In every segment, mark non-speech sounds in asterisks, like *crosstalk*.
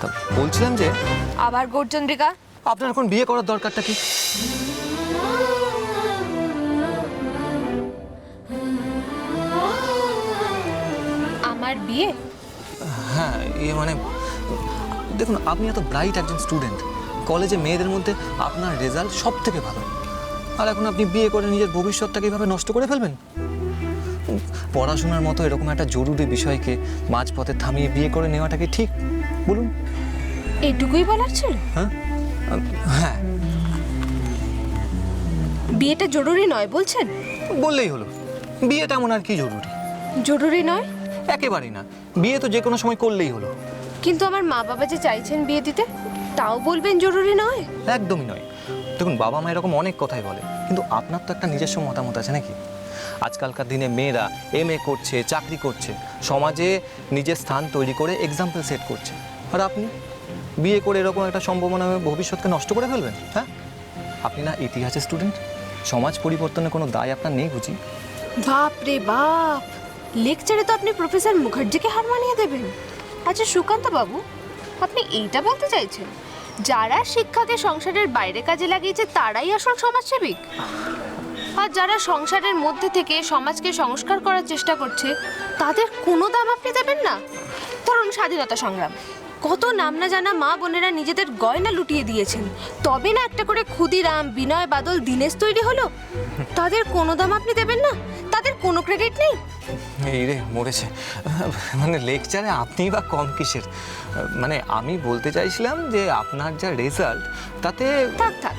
তা বলছিলাম যে আবার গৌরচন্দ্রিকা? আপনার এখন বিয়ে করার দরকারটা কি? আমার বিয়ে? হ্যাঁ ইয়ে মানে দেখুন আপনি এত ব্রাইট একজন স্টুডেন্ট কলেজে মেয়েদের মধ্যে আপনার রেজাল্ট সব থেকে ভালো। আর এখন আপনি বিয়ে করে নিজের ভবিষ্যৎটাকে এইভাবে নষ্ট করে ফেলবেন? পড়াশোনার মতো এরকম একটা জরুরি বিষয়কে মাঝপথে থামিয়ে বিয়ে করে নেওয়াটা কি ঠিক বলুন। এটুকুই বলার ছিল হ্যাঁ? হ্যাঁ। বিয়েটা জরুরি নয় বলছেন? বললেই হলো। বিয়েটা এমন আর কি জরুরি? জরুরি নয়? একেবারেই না। বিয়ে তো যে কোনো সময় করলেই হলো। কিন্তু আমার মা বাবা যে চাইছেন বিয়ে দিতে তাও বলবেন জরুরি নয়? একদমই নয়। দেখুন বাবা মা এরকম অনেক কথাই বলে কিন্তু আপনার তো একটা নিজস্ব মতামত আছে নাকি? আজকালকার দিনে মেয়েরা এম এ করছে চাকরি করছে সমাজে নিজের স্থান তৈরি করে এক্সাম্পল সেট করছে। আর আপনি? বিয়ে করে এরকম একটা সম্ভাবনা ভবিষ্যৎকে নষ্ট করে ফেলবেন হ্যাঁ? আপনি না ইতিহাসের স্টুডেন্ট সমাজ পরিবর্তনের কোনো দায় আপনার নেই বুঝি? বাপ রে বাপ! লেকচারে তো আপনি প্রফেসর মুখার্জিকে হার মানিয়ে দেবেন। আচ্ছা সুকান্ত বাবু, আপনি এইটা বলতে চাইছেন, যারা শিক্ষাকে সংসারের বাইরে কাজে লাগিয়েছে, তারাই আসল সমাজসেবিক? আর যারা সংসারের মধ্যে থেকে সমাজকে সংস্কার করার চেষ্টা করছে, তাদের কোনো দাম আপনি দেবেন না? ধরুন স্বাধীনতা সংগ্রাম। কত নাম না জানা মা বোনেরা নিজেদের গয়না লুটিয়ে দিয়েছেন। তবে না একটা করে ক্ষুদিরাম বিনয় বাদল দীনেশ তৈরি হলো? তাদের কোনো দাম আপনি দেবেন না? তাদের কোনো ক্রেডিট নেই? এই রে মরেছে। মানে লেকচারে আপনি বা কম কিসের? মানে আমি বলতে চাইছিলাম যে আপনার যা রেজাল্ট তাতে থাক থাক।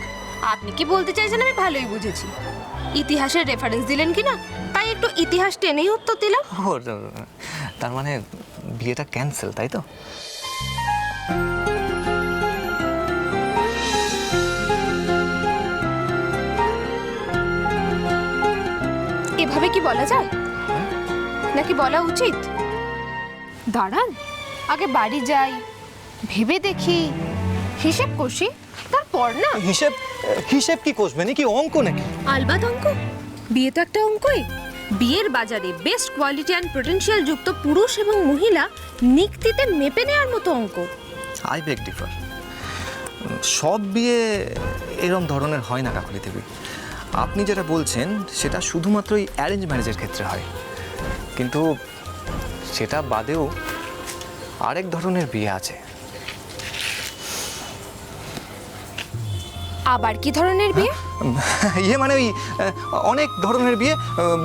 আপনি কি বলতে চাইছেন আমি ভালোই বুঝেছি। ইতিহাসের রেফারেন্স দিলেন কি না তাই একটু ইতিহাস টেনেই উত্তর দিলাম। তার মানে বিয়েটা ক্যান্সেল তাই তো? এভাবে কি বলা যায়? নাকি বলা উচিত? দাঁড়ান আগে বাড়ি যাই ভেবে দেখি। হিসেব কষি তারপর না। হিসেব হিসেব কি কষবে নাকি অঙ্ক নাকি? আলবাত অঙ্ক? বিয়ে তো একটা অঙ্কই। বিয়ের বাজারে বেস্ট কোয়ালিটি অ্যান্ড পোটেনশিয়াল যুক্ত পুরুষ এবং মহিলা নিক্তিতে মেপে নেওয়ার মতো অঙ্ক। আই বেগ ডিফার সব বিয়ে এরম ধরনের হয় না কাকলি দেবী। আপনি যেটা বলছেন সেটা শুধুমাত্র এই অ্যারেঞ্জ ম্যারেজের ক্ষেত্রে হয়। কিন্তু সেটা বাদেও আরেক ধরনের বিয়ে আছে। আবার কি ধরনের বিয়ে? *laughs* ইয়ে মানে ওই অনেক ধরনের বিয়ে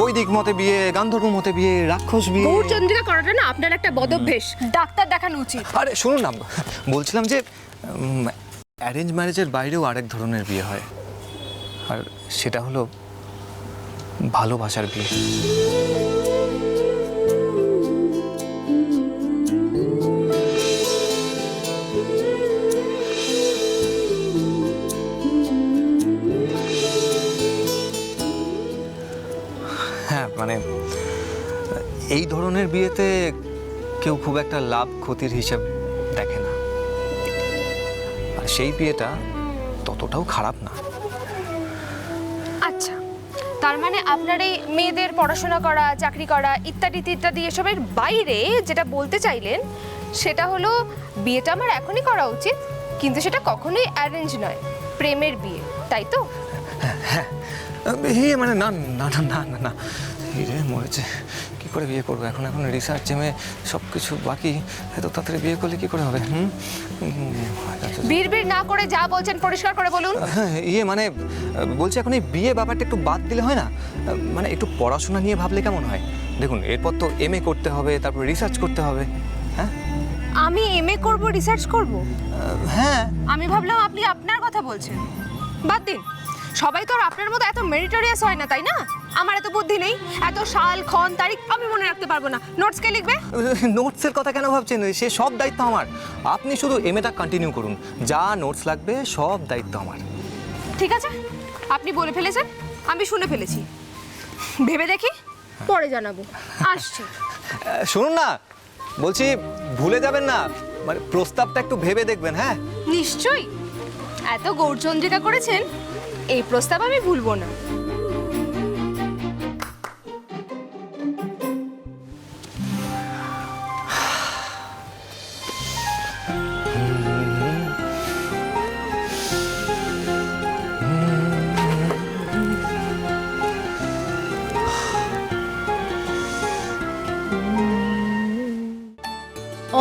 বৈদিক মতে বিয়ে গান্ধর্ব মতে বিয়ে রাক্ষস বিয়ে। গৌরচন্দ্রিকা করাটা না আপনার একটা বদভ্যেস। ডাক্তার দেখানো উচিত। আরে শুনুন না বলছিলাম যে অ্যারেঞ্জ ম্যারেজের বাইরেও আরেক ধরনের বিয়ে হয়। আর সেটা হলো ভালোবাসার বিয়ে। মানে এই ধরনের বিয়েতে কেউ খুব একটা লাভ ক্ষতির হিসাব দেখে না। আর সেই বিয়েটা ততটাও খারাপ না। আচ্ছা তার মানে আপনার এই মেয়েদের পড়াশোনা করা চাকরি করা ইত্যাদি ইত্যাদি এসবের বাইরে যেটা বলতে চাইলেন সেটা হলো বিয়েটা আমার এখনই করা উচিত কিন্তু সেটা কখনোই অ্যারেঞ্জ নয় প্রেমের বিয়ে তাই তো? হে মানে না না না না না না রে মরেছে। কী করে বিয়ে করব? এখন এখন রিসার্চ জেমে সব কিছু বাকি। এত তাড়াতাড়ি বিয়ে করলে কী করে হবে হুম? বীর না করে যা বলছেন পরিষ্কার করে বলুন। হ্যাঁ ইয়ে মানে বলছি এখন এই বিয়ে ব্যাপারটা একটু বাদ দিলে হয় না? মানে একটু পড়াশোনা নিয়ে ভাবলে কেমন হয়? দেখুন এরপর তো এম এ করতে হবে তারপর রিসার্চ করতে হবে হ্যাঁ? আমি এম এ করব রিসার্চ করব? হ্যাঁ। আমি ভাবলাম আপনি আপনার কথা বলছেন। বাদ দিন। সবাই তো আর আপনার মতো এত মেরিটোরিয়াস হয় না তাই না? আমার এত বুদ্ধি নেই এত সাল ক্ষণ তারিখ আমি মনে রাখতে পারব না। নোটস কে লিখবে? *laughs* নোটসের কথা কেন ভাবছেন? সে সব দায়িত্ব আমার। আপনি শুধু এম এটা কন্টিনিউ করুন। যা নোটস লাগবে সব দায়িত্ব আমার। ঠিক আছে? আপনি বলে ফেলেছেন আমি শুনে ফেলেছি। ভেবে দেখি পরে জানাব। আসছি। *laughs* শুনুন না বলছি ভুলে যাবেন না। মানে প্রস্তাবটা একটু ভেবে দেখবেন হ্যাঁ? নিশ্চয়ই। এত গৌরচন্দ্রিকা করেছেন এই প্রস্তাব আমি ভুলবো না।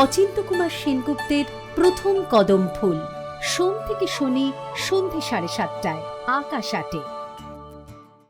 অচিন্ত কুমার সেনগুপ্তের প্রথম কদম ফুল। সোম থেকে শনি সন্ধে সাড়ে সাতটায়। আকাশ আটে।